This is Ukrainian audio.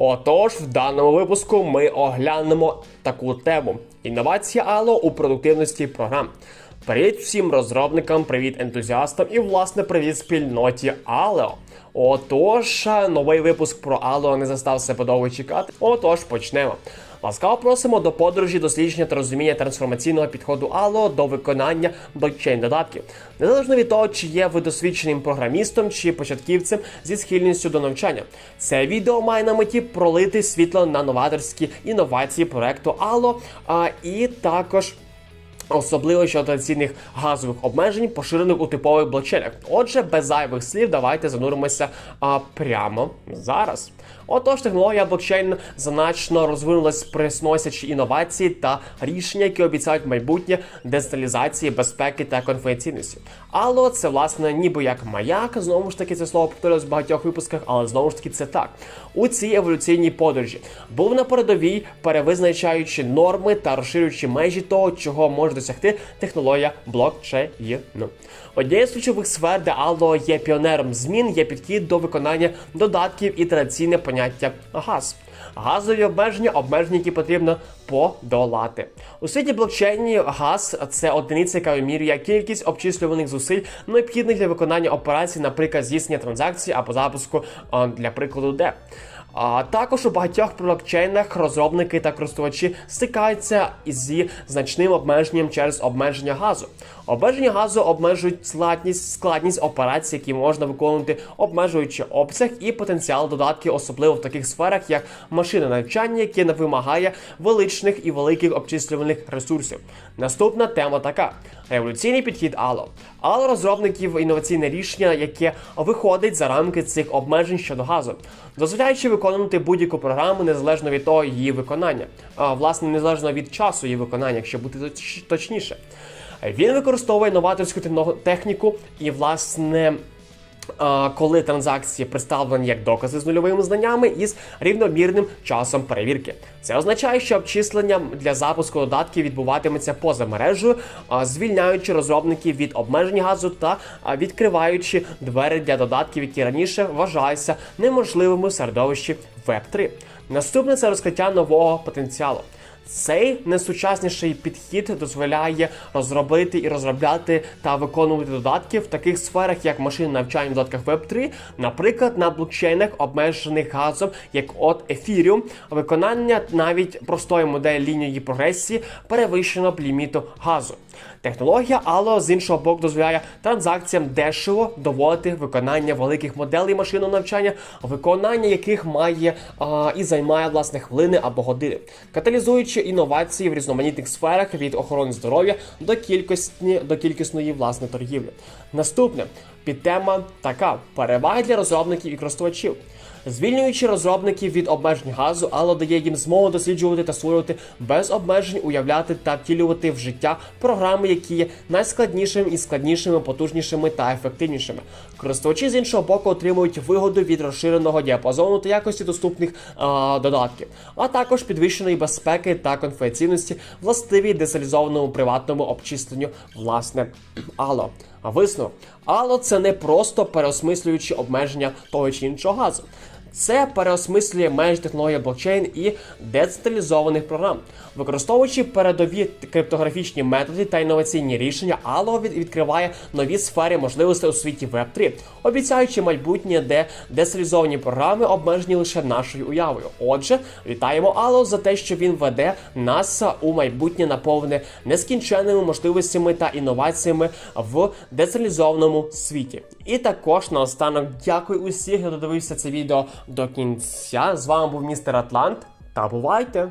Отож, в даному випуску ми оглянемо таку тему: інновація Ало у продуктивності програм. Привіт всім розробникам, привіт ентузіастам і, власне, привіт спільноті Allo. Отож, новий випуск про Allo не застав себе довго чекати. Отож, почнемо. Ласкаво просимо до подорожі дослідження та розуміння трансформаційного підходу Allo до виконання блокчейн додатків. Незалежно від того, чи є ви досвідченим програмістом чи початківцем зі схильністю до навчання. Це відео має на меті пролити світло на новаторські інновації проекту Allo, і також. Особливо щодо традиційних газових обмежень, поширених у типових блокчейнах. Отже, без зайвих слів, давайте зануримося а, прямо зараз. Отож, технологія блокчейн значно розвинулась, присносячи інновації та рішення, які обіцяють майбутнє децентралізації, безпеки та конфіденційності. Алло, це власне ніби як маяк. Знову ж таки, це слово повторювалось в багатьох випусках, але знову ж таки це так. У цій еволюційній подорожі був на передовій, перевизначаючи норми та розширюючи межі того, чого може досягти технологія блокчейну. Однією з ключових сфер, де Allo є піонером змін, є підхід до виконання додатків і традиційне поняття газ. Газові обмеження, обмеження, які потрібно подолати. У світі блокчейні газ це одиниця, яка вимірює кількість обчислюваних зусиль, необхідних для виконання операцій, наприклад, здійснення транзакцій або запуску для прикладу, де. А також у багатьох блокчейнах розробники та користувачі стикаються зі значним обмеженням через обмеження газу. Обмеження газу обмежують складність, складність операцій, які можна виконувати, обмежуючи обсяг і потенціал додатків, особливо в таких сферах, як машина навчання, яке не вимагає величних і великих обчислювальних ресурсів. Наступна тема така: революційний підхід Ало. Ало розробників інноваційне рішення, яке виходить за рамки цих обмежень щодо газу, дозволяючи виконувати будь-яку програму незалежно від того її виконання, а власне незалежно від часу її виконання, якщо бути точ- точніше. Він використовує новаторську техніку і, власне, коли транзакції представлені як докази з нульовими знаннями із рівномірним часом перевірки. Це означає, що обчислення для запуску додатків відбуватиметься поза мережею, звільняючи розробників від обмежень газу та відкриваючи двері для додатків, які раніше вважалися неможливими в середовищі Web3. Наступне це розкриття нового потенціалу. Цей найсучасніший підхід дозволяє розробити і розробляти та виконувати додатки в таких сферах, як машинне навчання в додатках Web3, наприклад, на блокчейнах, обмежених газом, як от Ethereum, виконання навіть простої моделі лінії прогресії перевищено б ліміту газу. Технологія Allo з іншого боку дозволяє транзакціям дешево доводити виконання великих моделей машинного навчання, виконання яких має а, і займає власне хвилини або години, каталізуючи інновації в різноманітних сферах від охорони здоров'я до кількості до кількісної власне торгівлі. Наступне підтема така: переваги для розробників і користувачів. Звільнюючи розробників від обмежень газу, Allo дає їм змогу досліджувати та створювати без обмежень, уявляти та втілювати в життя програми, які є найскладнішими і складнішими, потужнішими та ефективнішими. Користувачі з іншого боку отримують вигоду від розширеного діапазону та якості доступних а, додатків, а також підвищеної безпеки та конфіденційності, властиві децентралізованому приватному обчисленню власне Allo. А висновок Allo – це не просто переосмислюючи обмеження того чи іншого газу. Це переосмислює межі технології блокчейн і децентралізованих програм, використовуючи передові криптографічні методи та інноваційні рішення, від- відкриває нові сфери можливостей у світі Web3, обіцяючи майбутнє, де децентралізовані програми обмежені лише нашою уявою. Отже, вітаємо Allo за те, що він веде нас у майбутнє наповнене нескінченними можливостями та інноваціями в децентралізованому світі. І також наостанок дякую усім, хто додивився це відео до кінця. З вами був містер Атлант. Та бувайте!